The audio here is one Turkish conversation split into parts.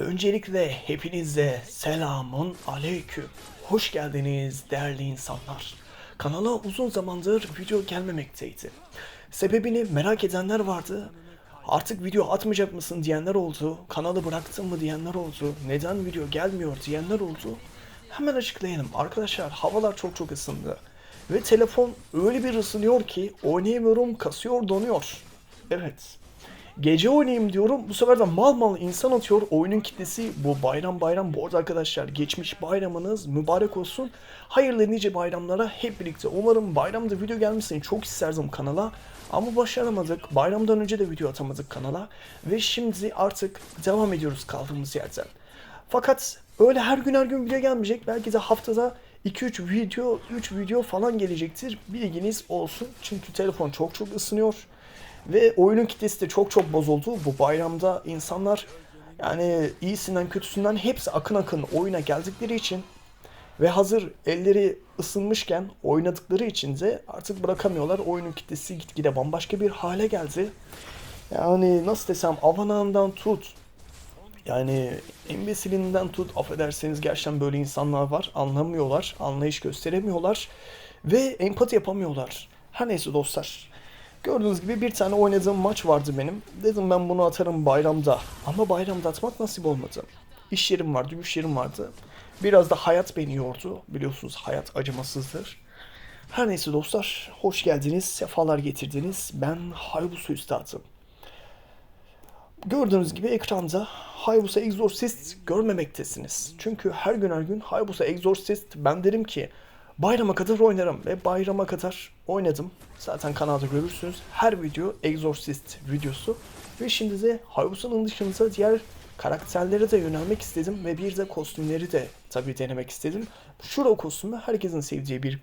Öncelikle hepinize selamun aleyküm. Hoş geldiniz değerli insanlar. Kanala uzun zamandır video gelmemekteydi. Sebebini merak edenler vardı. Artık video atmayacak mısın diyenler oldu. Kanalı bıraktın mı diyenler oldu. Neden video gelmiyor diyenler oldu. Hemen açıklayalım. Arkadaşlar havalar çok çok ısındı. Ve telefon öyle bir ısınıyor ki oynayamıyorum, kasıyor, donuyor. Evet. Gece oynayayım diyorum. Bu sefer de mal mal insan atıyor. Oyunun kitlesi bu bayram bayram. Bu arada arkadaşlar geçmiş bayramınız mübarek olsun. Hayırlı nice bayramlara hep birlikte. Umarım bayramda video gelmesini çok isterdim kanala. Ama başaramadık. Bayramdan önce de video atamadık kanala. Ve şimdi artık devam ediyoruz kaldığımız yerden. Fakat öyle her gün her gün video gelmeyecek. Belki de haftada 2-3 video, 3 video falan gelecektir. Bilginiz olsun. Çünkü telefon çok çok ısınıyor. Ve oyunun kitlesi de çok çok bozuldu. Bu bayramda insanlar yani iyisinden kötüsünden hepsi akın akın oyuna geldikleri için ve hazır elleri ısınmışken oynadıkları için de artık bırakamıyorlar. Oyunun kitlesi gitgide bambaşka bir hale geldi. Yani nasıl desem avanağından tut, yani imbesilinden tut, affederseniz gerçekten böyle insanlar var. Anlamıyorlar, anlayış gösteremiyorlar ve empati yapamıyorlar. Her neyse dostlar. Gördüğünüz gibi bir tane oynadığım maç vardı benim. Dedim ben bunu atarım bayramda. Ama bayramda atmak nasip olmadı. İş yerim vardı, güç yerim vardı. Biraz da hayat beni yordu. Biliyorsunuz hayat acımasızdır. Her neyse dostlar, hoş geldiniz, sefalar getirdiniz. Ben Haybus Üstad'ım. Gördüğünüz gibi ekranda Hayabusa Exorcist görmemektesiniz. Çünkü her gün her gün Hayabusa Exorcist ben derim ki bayrama kadar oynarım ve bayrama kadar oynadım. Zaten kanalda görürsünüz. Her video Exorcist videosu. Ve şimdi de Hayabusa'nın dışında diğer karakterlere de yönelmek istedim ve bir de kostümleri de tabii denemek istedim. Şura kostümü herkesin sevdiği bir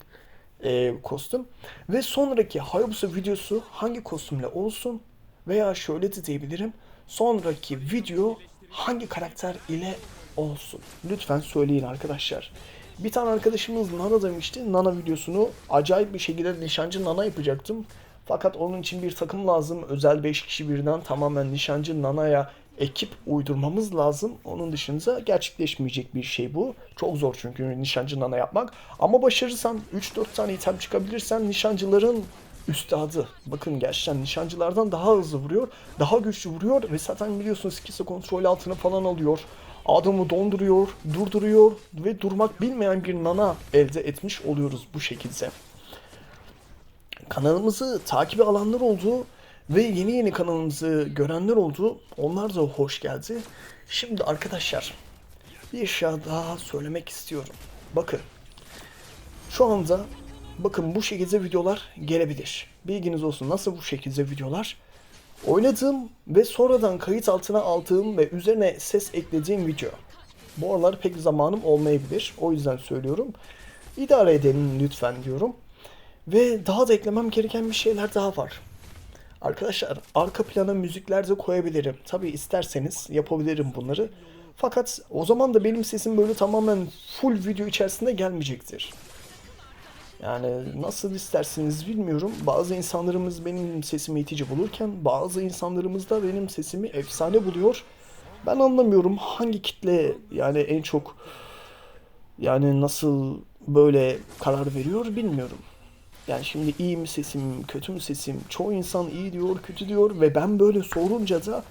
e, kostüm. Ve sonraki Hayabusa videosu hangi kostümle olsun veya şöyle de diyebilirim. Sonraki video hangi karakter ile olsun? Lütfen söyleyin arkadaşlar. Bir tane arkadaşımız Nana demişti. Nana videosunu acayip bir şekilde nişancı Nana yapacaktım. Fakat onun için bir takım lazım. Özel 5 kişi birden tamamen nişancı Nana'ya ekip uydurmamız lazım. Onun dışında gerçekleşmeyecek bir şey bu. Çok zor çünkü nişancı Nana yapmak. Ama başarırsan 3-4 tane item çıkabilirsen nişancıların üstadı. Bakın gerçekten nişancılardan daha hızlı vuruyor. Daha güçlü vuruyor ve zaten biliyorsunuz ikisi kontrol altına falan alıyor. Adamı donduruyor, durduruyor ve durmak bilmeyen bir nana elde etmiş oluyoruz bu şekilde. Kanalımızı takibi alanlar oldu ve yeni yeni kanalımızı görenler oldu. Onlar da hoş geldi. Şimdi arkadaşlar bir şey daha söylemek istiyorum. Bakın şu anda bakın bu şekilde videolar gelebilir. Bilginiz olsun nasıl bu şekilde videolar. Oynadığım ve sonradan kayıt altına aldığım ve üzerine ses eklediğim video. Bu aralar pek zamanım olmayabilir. O yüzden söylüyorum. İdare edelim lütfen diyorum. Ve daha da eklemem gereken bir şeyler daha var. Arkadaşlar arka plana müzikler de koyabilirim. Tabi isterseniz yapabilirim bunları. Fakat o zaman da benim sesim böyle tamamen full video içerisinde gelmeyecektir. Yani nasıl isterseniz bilmiyorum. Bazı insanlarımız benim sesimi itici bulurken bazı insanlarımız da benim sesimi efsane buluyor. Ben anlamıyorum hangi kitle yani en çok yani nasıl böyle karar veriyor bilmiyorum. Yani şimdi iyi mi sesim, kötü mü sesim? Çoğu insan iyi diyor, kötü diyor ve ben böyle sorunca da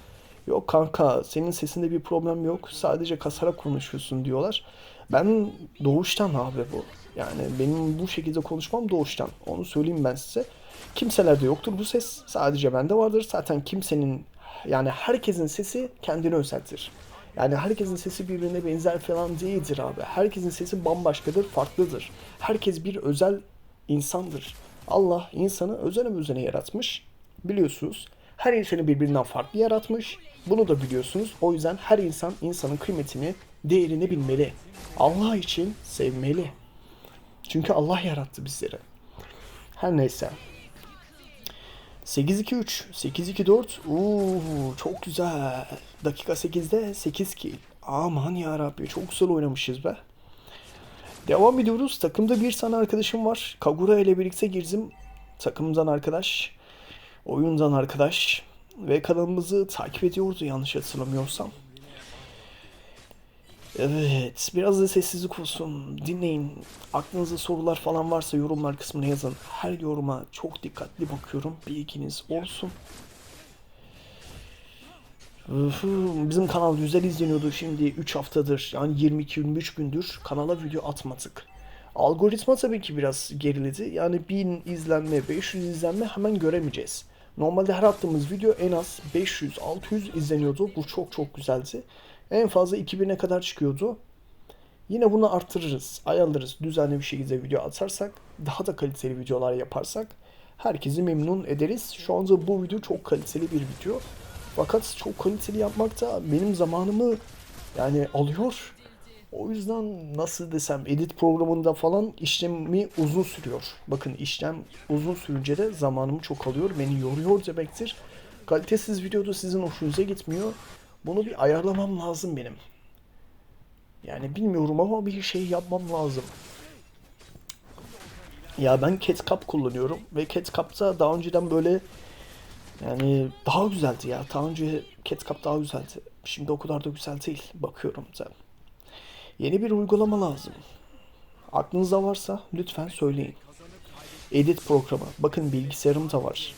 yok kanka senin sesinde bir problem yok. Sadece kasarak konuşuyorsun diyorlar. Ben doğuştan abi bu. Yani benim bu şekilde konuşmam doğuştan. Onu söyleyeyim ben size. Kimselerde yoktur bu ses. Sadece bende vardır. Zaten kimsenin yani herkesin sesi kendini özeltir. Yani herkesin sesi birbirine benzer falan değildir abi. Herkesin sesi bambaşkadır, farklıdır. Herkes bir özel insandır. Allah insanı özene özene yaratmış. Biliyorsunuz. Her insanı birbirinden farklı yaratmış. Bunu da biliyorsunuz. O yüzden her insan insanın kıymetini, değerini bilmeli. Allah için sevmeli. Çünkü Allah yarattı bizleri. Her neyse. 8-2-3, 8-2-4. Uuu çok güzel. Dakika 8'de 8 kill. Aman ya Rabbi çok güzel oynamışız be. Devam ediyoruz. Takımda bir tane arkadaşım var. Kagura ile birlikte girdim. Takımdan arkadaş. Oyundan arkadaş. Ve kanalımızı takip ediyordu yanlış hatırlamıyorsam. Evet, biraz da sessizlik olsun. Dinleyin. Aklınızda sorular falan varsa yorumlar kısmına yazın. Her yoruma çok dikkatli bakıyorum. Bilginiz olsun. Bizim kanal güzel izleniyordu şimdi 3 haftadır yani 22-23 gündür kanala video atmadık. Algoritma tabii ki biraz geriledi. Yani 1000 izlenme, 500 izlenme hemen göremeyeceğiz. Normalde her attığımız video en az 500-600 izleniyordu. Bu çok çok güzeldi. En fazla 2000'e kadar çıkıyordu. Yine bunu arttırırız, ayarlarız. Düzenli bir şekilde video atarsak, daha da kaliteli videolar yaparsak herkesi memnun ederiz. Şu anda bu video çok kaliteli bir video. Fakat çok kaliteli yapmak da benim zamanımı yani alıyor. O yüzden nasıl desem edit programında falan işlemi uzun sürüyor. Bakın işlem uzun sürünce de zamanımı çok alıyor. Beni yoruyor demektir. Kalitesiz videoda sizin hoşunuza gitmiyor. Bunu bir ayarlamam lazım benim. Yani bilmiyorum ama bir şey yapmam lazım. Ya ben CatCap kullanıyorum ve CatCap'ta daha önceden böyle yani daha güzeldi ya. Daha önce CatCap daha güzeldi. Şimdi o kadar da güzel değil. Bakıyorum da. Yeni bir uygulama lazım. Aklınızda varsa lütfen söyleyin. Edit programı. Bakın bilgisayarım da var.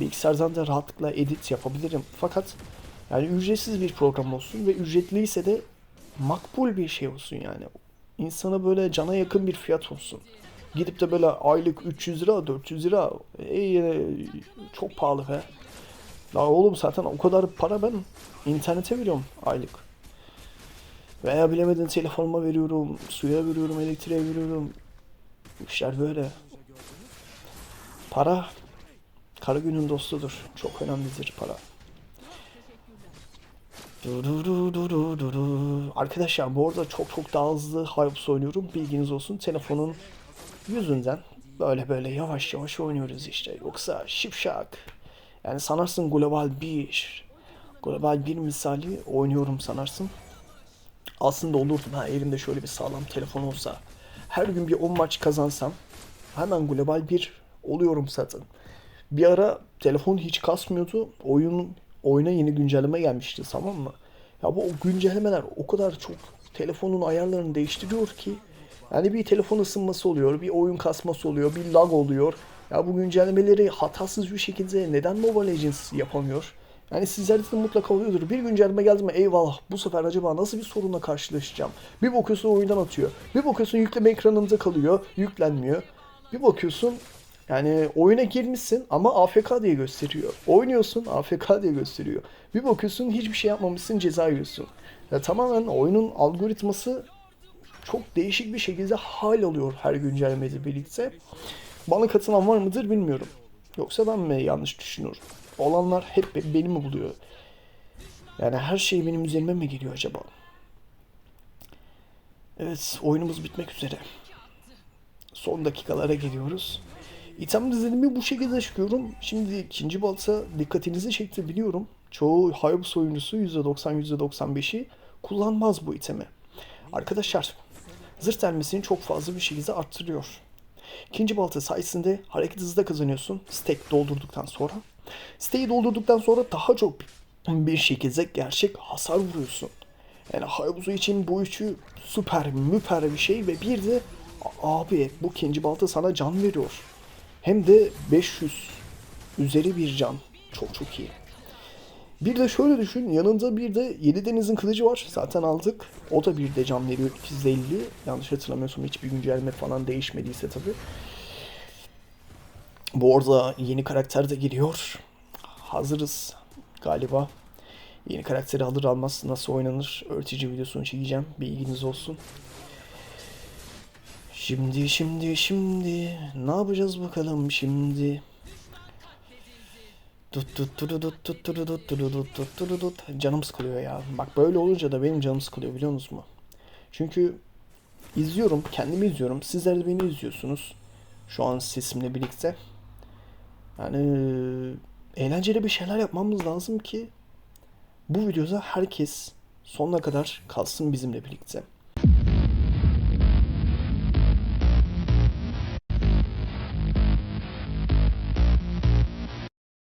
Bilgisayardan da rahatlıkla edit yapabilirim. Fakat yani ücretsiz bir program olsun ve ücretliyse de makbul bir şey olsun yani. İnsana böyle cana yakın bir fiyat olsun. Gidip de böyle aylık 300 lira, 400 lira e, çok pahalı be. La oğlum zaten o kadar para ben internete veriyorum aylık. Veya bilemedin telefonuma veriyorum, suya veriyorum, elektriğe veriyorum. Bu işler böyle. Para, kara günün dostudur. Çok önemlidir para. Arkadaşlar bu arada çok çok daha hızlı Hypes oynuyorum. Bilginiz olsun. Telefonun yüzünden böyle böyle yavaş yavaş oynuyoruz işte. Yoksa şipşak. Yani sanarsın global bir. Global bir misali oynuyorum sanarsın. Aslında olurdum ha elimde şöyle bir sağlam telefon olsa. Her gün bir 10 maç kazansam hemen global bir oluyorum zaten. Bir ara telefon hiç kasmıyordu. Oyun oyuna yeni güncelleme gelmişti tamam mı? Ya bu güncellemeler o kadar çok telefonun ayarlarını değiştiriyor ki yani bir telefon ısınması oluyor, bir oyun kasması oluyor, bir lag oluyor. Ya bu güncellemeleri hatasız bir şekilde neden Mobile Legends yapamıyor? Yani sizlerde de mutlaka oluyordur. Bir güncelleme geldi mi eyvallah bu sefer acaba nasıl bir sorunla karşılaşacağım? Bir bakıyorsun oyundan atıyor. Bir bakıyorsun yükleme ekranında kalıyor, yüklenmiyor. Bir bakıyorsun yani oyuna girmişsin ama AFK diye gösteriyor. Oynuyorsun AFK diye gösteriyor. Bir bakıyorsun hiçbir şey yapmamışsın ceza yiyorsun. Ya tamamen oyunun algoritması çok değişik bir şekilde hal alıyor her güncellemeyle birlikte. Bana katılan var mıdır bilmiyorum. Yoksa ben mi yanlış düşünüyorum? Olanlar hep be- beni mi buluyor? Yani her şey benim üzerime mi geliyor acaba? Evet, oyunumuz bitmek üzere. Son dakikalara geliyoruz. İtem dizilimimi bu şekilde çıkıyorum. Şimdi ikinci balta dikkatinizi çekti biliyorum. Çoğu Hayabusa oyuncusu %90 %95'i kullanmaz bu itemi. Arkadaşlar zırh delmesini çok fazla bir şekilde arttırıyor. İkinci balta sayesinde hareket hızı da kazanıyorsun. Stack doldurduktan sonra. Stack'i doldurduktan sonra daha çok bir şekilde gerçek hasar vuruyorsun. Yani Hayabusa için bu üçü süper müper bir şey ve bir de abi bu ikinci balta sana can veriyor. Hem de 500 üzeri bir can. Çok çok iyi. Bir de şöyle düşün yanında bir de Yedi Deniz'in kılıcı var. Zaten aldık. O da bir de can veriyor 250. Yanlış hatırlamıyorsam hiçbir güncelleme falan değişmediyse tabi. Bu arada yeni karakter de geliyor. Hazırız galiba. Yeni karakteri alır almaz nasıl oynanır öğretici videosunu çekeceğim. Bilginiz olsun. Şimdi şimdi şimdi ne yapacağız bakalım şimdi? Tut tut tut tut tut tut tut tut tut tut tut. Canım sıkılıyor ya. Bak böyle olunca da benim canım sıkılıyor biliyor musunuz mu? Çünkü izliyorum, kendimi izliyorum. Sizler de beni izliyorsunuz. Şu an sesimle birlikte. Yani eğlenceli bir şeyler yapmamız lazım ki bu videoda herkes sonuna kadar kalsın bizimle birlikte.